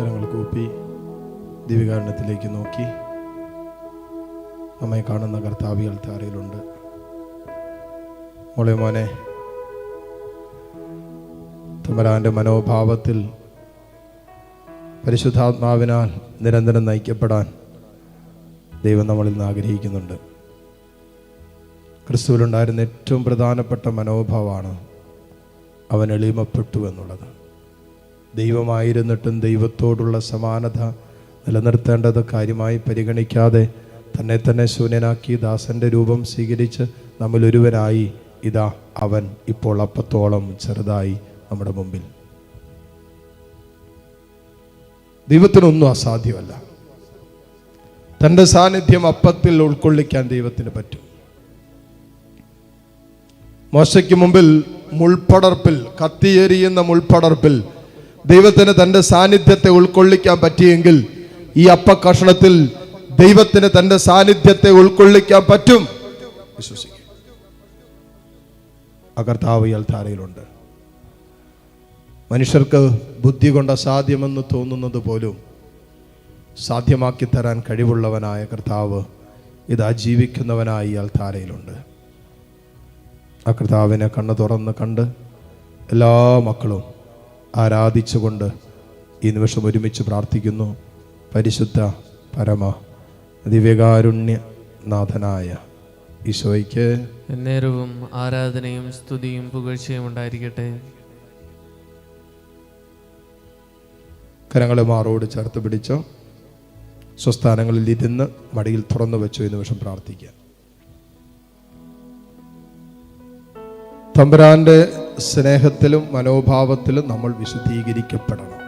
കരങ്ങൾ കൂപ്പി ദിവ്യകാരണത്തിലേക്ക് നോക്കി. നമ്മെ കാണുന്ന കർത്താവികൾ താരയിലുണ്ട്. മോളെ മോനെ തമരാന്റെ മനോഭാവത്തിൽ പരിശുദ്ധാത്മാവിനാൽ നിരന്തരം നയിക്കപ്പെടാൻ ദൈവം നമ്മളിൽ നിന്ന് ആഗ്രഹിക്കുന്നുണ്ട്. ക്രിസ്തുവിലുണ്ടായിരുന്ന ഏറ്റവും പ്രധാനപ്പെട്ട മനോഭാവമാണ് അവൻ എളിമപ്പെട്ടു എന്നുള്ളത്. ദൈവമായിരുന്നിട്ടും ദൈവത്തോടുള്ള സമാനത നിലനിർത്തേണ്ടത് കാര്യമായി പരിഗണിക്കാതെ തന്നെ തന്നെ ശൂന്യനാക്കി ദാസന്റെ രൂപം സ്വീകരിച്ച് നമ്മളൊരുവരായി ഇതാ അവൻ ഇപ്പോൾ അപ്പത്തോളം ചെറുതായി നമ്മുടെ മുമ്പിൽ. ദൈവത്തിനൊന്നും അസാധ്യമല്ല. തന്റെ സാന്നിധ്യം അപ്പത്തിൽ ഉൾക്കൊള്ളിക്കാൻ ദൈവത്തിന് പറ്റും. മോശയ്ക്ക് മുമ്പിൽ മുൾപ്പടർപ്പിൽ കത്തിയെരിയുന്ന മുൾപ്പടർപ്പിൽ ദൈവത്തിന് തന്റെ സാന്നിധ്യത്തെ ഉൾക്കൊള്ളിക്കാൻ പറ്റിയെങ്കിൽ ഈ അപ്പ അപ്പക്കഷണത്തിൽ ദൈവത്തിന് തന്റെ സാന്നിധ്യത്തെ ഉൾക്കൊള്ളിക്കാൻ പറ്റും. വിശ്വസിക്കും. അകർത്താവ് അൽത്താരയിലുണ്ട്. മനുഷ്യർക്ക് ബുദ്ധി കൊണ്ട് അസാധ്യമെന്ന് തോന്നുന്നത് പോലും സാധ്യമാക്കി തരാൻ കഴിവുള്ളവനായ കർത്താവ് ഇതാ ജീവിക്കുന്നവനായി അൽത്താരയിലുണ്ട്. ആ കർത്താവിനെ കണ്ണു തുറന്ന് കണ്ട് എല്ലാ മക്കളും ആരാധിച്ചുകൊണ്ട് ഈ നിമിഷം ഒരുമിച്ച് പ്രാർത്ഥിക്കുന്നു. പരിശുദ്ധ പരമ ദിവ്യകാരുണ്യ നാഥനായ ഈശോയ്ക്ക് നേരവും ആരാധനയും സ്തുതിയും പുകഴ്ചയും ഉണ്ടായിരിക്കട്ടെ. കരങ്ങളെ മാറോട് ചേർത്ത് പിടിച്ചോ സ്വസ്ഥാനങ്ങളിൽ ഇരുന്ന് മടിയിൽ തുറന്നു വെച്ചോ ഈ നിമിഷം പ്രാർത്ഥിക്കുക തമ്പുരാന്റെ സ്നേഹത്തിലും മനോഭാവത്തിലും നമ്മൾ വിശുദ്ധീകരിക്കപ്പെടണം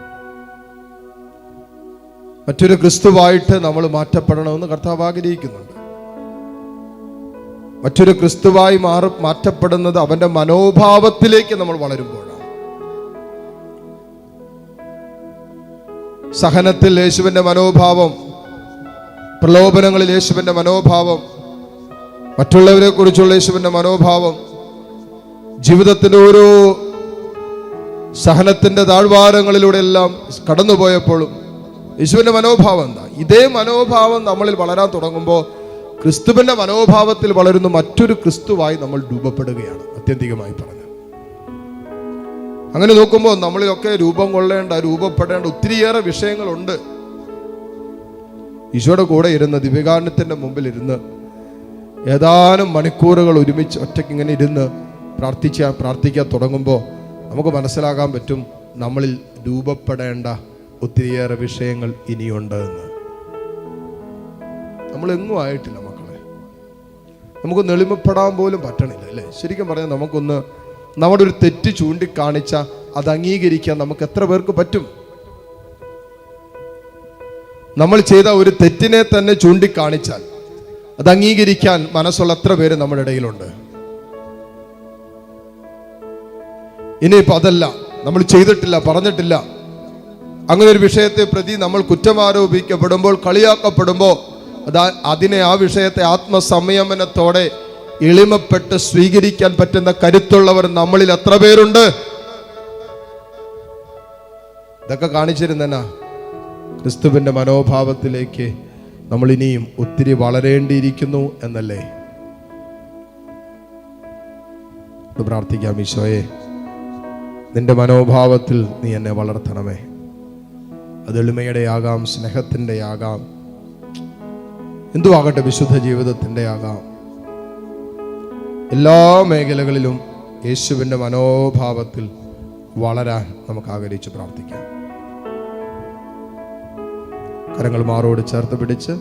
മറ്റൊരു ക്രിസ്തുവായിട്ട് നമ്മൾ മാറ്റപ്പെടണമെന്ന് കർത്താവ് ആഗ്രഹിക്കുന്നുണ്ട്. മറ്റൊരു ക്രിസ്തുവായി മാറി മാറ്റപ്പെടുന്നത് അവന്റെ മനോഭാവത്തിലേക്ക് നമ്മൾ വളരുമ്പോഴാണ്. സഹനത്തിൽ യേശുവിന്റെ മനോഭാവം പ്രലോഭനങ്ങളിൽ യേശുവിന്റെ മനോഭാവം മറ്റുള്ളവരെ കുറിച്ചുള്ള യേശുവിന്റെ മനോഭാവം ജീവിതത്തിന്റെ ഓരോ സഹനത്തിന്റെ താഴ്വാരങ്ങളിലൂടെ എല്ലാം കടന്നുപോയപ്പോഴും യേശുവിന്റെ മനോഭാവം എന്താ? ഇതേ മനോഭാവം നമ്മളിൽ വളരാൻ തുടങ്ങുമ്പോൾ ക്രിസ്തുവിന്റെ മനോഭാവത്തിൽ വളരുന്ന മറ്റൊരു ക്രിസ്തുവായി നമ്മൾ രൂപപ്പെടുകയാണ് അത്യന്തികമായി പറഞ്ഞു അങ്ങനെ നോക്കുമ്പോൾ നമ്മളിലൊക്കെ രൂപം കൊള്ളേണ്ട രൂപപ്പെടേണ്ട ഒത്തിരിയേറെ വിഷയങ്ങളുണ്ട്. ഈശോയുടെ കൂടെ ഇരുന്ന് ദിവ്യകാരണത്തിന്റെ മുമ്പിൽ ഇരുന്ന് ഏതാനും മണിക്കൂറുകൾ ഒരുമിച്ച് ഒറ്റയ്ക്ക് ഇങ്ങനെ ഇരുന്ന് പ്രാർത്ഥിച്ച പ്രാർത്ഥിക്കാൻ തുടങ്ങുമ്പോൾ നമുക്ക് മനസ്സിലാക്കാൻ പറ്റും നമ്മളിൽ രൂപപ്പെടേണ്ട ഒത്തിരിയേറെ വിഷയങ്ങൾ ഇനിയുണ്ട് എന്ന്. നമ്മളെങ്ങും ആയിട്ടില്ല മക്കളെ. നമുക്ക് നെളിമപ്പെടാൻ പോലും പറ്റണില്ല അല്ലേ? ശരിക്കും പറഞ്ഞാൽ നമുക്കൊന്ന് നമ്മുടെ ഒരു തെറ്റ് ചൂണ്ടിക്കാണിച്ച അത് അംഗീകരിക്കാൻ നമുക്ക് എത്ര പേർക്ക് പറ്റും? നമ്മൾ ചെയ്ത ഒരു തെറ്റിനെ തന്നെ ചൂണ്ടിക്കാണിച്ചാൽ അത് അംഗീകരിക്കാൻ മനസ്സുള്ള എത്ര പേര് നമ്മുടെ ഇടയിലുണ്ട്? ഇനിയിപ്പോൾ അതല്ല. നമ്മൾ ചെയ്തിട്ടില്ല പറഞ്ഞിട്ടില്ല. അങ്ങനെ ഒരു വിഷയത്തെ പ്രതി നമ്മൾ കുറ്റം കുറ്റമാരോപിക്കപ്പെടുമ്പോൾ കളിയാക്കപ്പെടുമ്പോൾ അതാ അതിനെ ആ വിഷയത്തെ ആത്മസംയമനത്തോടെ എളിമപ്പെട്ട് സ്വീകരിക്കാൻ പറ്റുന്ന കരുത്തുള്ളവർ നമ്മളിൽ എത്ര പേരുണ്ട്? ഇതൊക്കെ കാണിച്ചിരുന്നെന്നാ? ക്രിസ്തുവിന്റെ മനോഭാവത്തിലേക്ക് നമ്മൾ ഇനിയും ഒത്തിരി വളരേണ്ടിയിരിക്കുന്നു എന്നല്ലേ? പ്രാർത്ഥിക്കാം ഈശോയെ. നിന്റെ മനോഭാവത്തിൽ നീ എന്നെ വളർത്തണമേ. അത് എളിമയുടെ ആകാം സ്നേഹത്തിന്റെ ആകാം എന്തുവാകട്ടെ വിശുദ്ധ ജീവിതത്തിന്റെ ആകാം. എല്ലാ മേഖലകളിലും യേശുവിന്റെ മനോഭാവത്തിൽ വളരാൻ നമുക്ക് ആഗ്രഹിച്ച് പ്രാർത്ഥിക്കാം. കരങ്ങൾ മാറോട് ചേർത്ത് പിടിച്ച്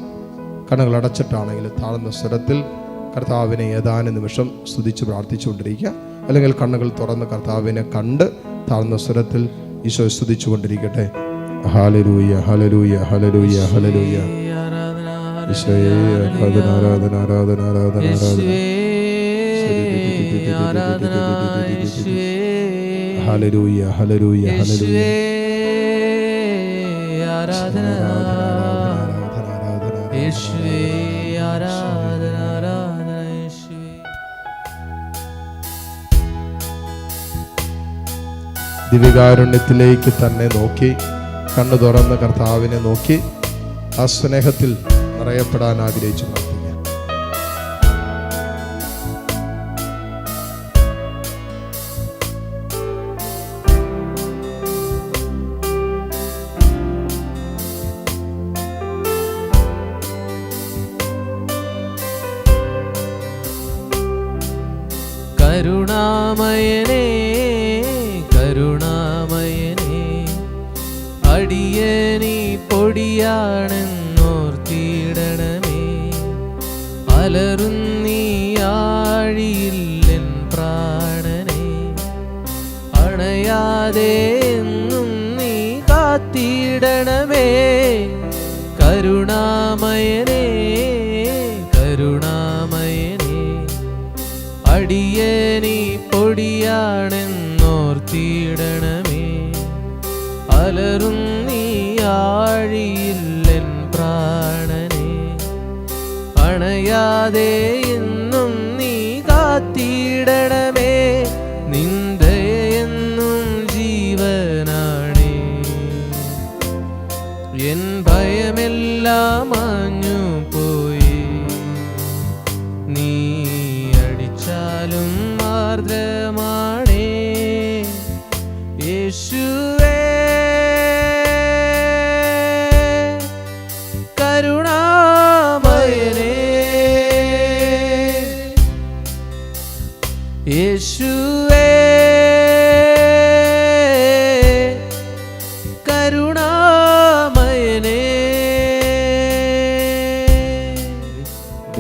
കണ്ണുകൾ അടച്ചിട്ടാണെങ്കിൽ താഴ്ന്ന സ്വരത്തിൽ കർത്താവിനെ ഏതാനും നിമിഷം സ്തുതിച്ച് പ്രാർത്ഥിച്ചുകൊണ്ടിരിക്കുക. അല്ലെങ്കിൽ കണ്ണുകൾ തുറന്ന് കർത്താവിനെ കണ്ട് താഴ്ന്ന സ്വരത്തിൽ ഈശോ സ്തുതിച്ചുകൊണ്ടിരിക്കട്ടെ. ഹാലരൂയ ഹലരൂയ ഹലരൂയ ഹലരൂയ ആരാധന ഈശോയെ ആരാധന ആരാധന ആരാധന. ആരാധന. ആരാധന. ഹലരൂയ ഹലരൂയ ഹലരൂയ ആരാധന ആരാധന ആരാധന. ആരാധന ദിവ്യകാരുണ്യത്തിലേക്ക് തന്നെ നോക്കി കണ്ണു തുറന്ന് കർത്താവിനെ നോക്കി ആ സ്നേഹത്തിൽ നിറയപ്പെടാൻ ആഗ്രഹിച്ചു പൊടിയാണെന്നോർത്തിടണമേ നീ ആഴിയില്ലൻ പ്രാണനെ. അണയാതെ എന്നും നീ കാത്തിടണമേ കരുണാമയനേ കരുണാമയനേ. അടിയനീ പൊടിയാണെന്നോർത്തിടണമേ അലറുന്നീ ആഴിയില്ലൻ പ്രാണനെ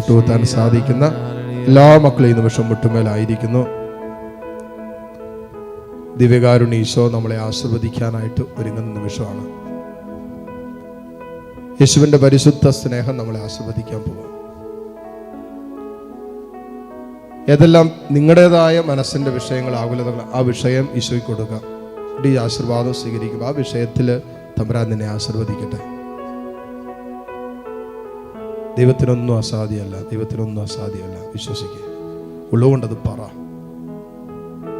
മുട്ടുകുത്താൻ സാധിക്കുന്ന എല്ലാ മക്കളെയും നിമിഷം മുട്ടുമേലായിരിക്കുന്നു. ദിവ്യകാരുണ്യ ഈശോ നമ്മളെ ആശീർവദിക്കാനായിട്ട് ഒരുങ്ങുന്ന നിമിഷമാണ്. യേശുവിന്റെ പരിശുദ്ധ സ്നേഹം നമ്മളെ ആശീർവദിക്കാൻ പോകും ഏതെല്ലാം നിങ്ങളുടേതായ മനസ്സിന്റെ വിഷയങ്ങൾ ആകുലതകൾ ആ വിഷയം ഈശോയ്ക്ക് കൊടുക്കുക. ഈ ആശീർവാദം സ്വീകരിക്കുക. ആ വിഷയത്തിൽ തമ്പരാൻ നിന്നെ ആശീർവദിക്കട്ടെ. ദൈവത്തിനൊന്നും അസാധ്യമല്ല ദൈവത്തിനൊന്നും അസാധ്യമല്ല വിശ്വസിക്കുക ഉള്ളുകൊണ്ടത് പറ.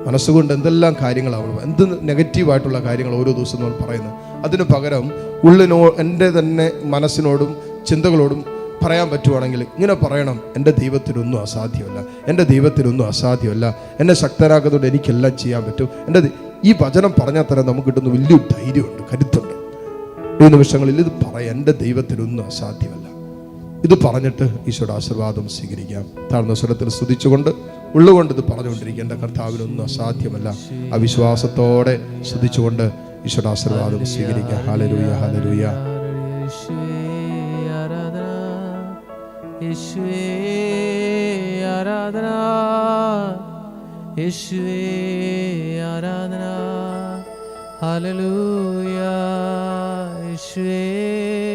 മനസ്സുകൊണ്ട് എന്തെല്ലാം കാര്യങ്ങളാവണം എന്ത് നെഗറ്റീവായിട്ടുള്ള കാര്യങ്ങൾ ഓരോ ദിവസം നമ്മൾ പറയുന്നു അതിന് പകരം ഉള്ളിനോ എന്റെ തന്നെ മനസ്സിനോടും ചിന്തകളോടും പറയാൻ പറ്റുവാണെങ്കിൽ ഇങ്ങനെ പറയണം എന്റെ ദൈവത്തിനൊന്നും അസാധ്യമല്ല എന്റെ ദൈവത്തിനൊന്നും അസാധ്യമല്ല എന്നെ ശക്തരാക്കുന്നതുകൊണ്ട് എനിക്കെല്ലാം ചെയ്യാൻ പറ്റും. എന്റെ ഈ വചനം പറഞ്ഞാൽ തന്നെ നമുക്ക് കിട്ടുന്ന വലിയൊരു ധൈര്യമുണ്ട് കരുത്തുണ്ട്. ഈ നിമിഷങ്ങളിൽ ഇത് പറയാം എന്റെ ദൈവത്തിനൊന്നും അസാധ്യമല്ല. ഇത് പറഞ്ഞിട്ട് ഈശോയുടെ ആശീർവാദം സ്വീകരിക്കാം. താഴ്ന്ന സ്വരത്തിൽ സ്തുതിച്ചുകൊണ്ട് ഉള്ളുകൊണ്ട് ഇത് പറഞ്ഞുകൊണ്ടിരിക്കുക എന്റെ കർത്താവിനൊന്നും അസാധ്യമല്ല. അവിശ്വാസത്തോടെ വിശ്വാസത്തോടെ സ്തുതിച്ചുകൊണ്ട് ഈശോയുടെ ആശീർവാദം സ്വീകരിക്കാം. ഹാലരൂയ ഹാലരൂയ യേശുവേ ആരാധന. യേശുവേ ആരാധന. ഹല്ലേലൂയ യേശുവേ.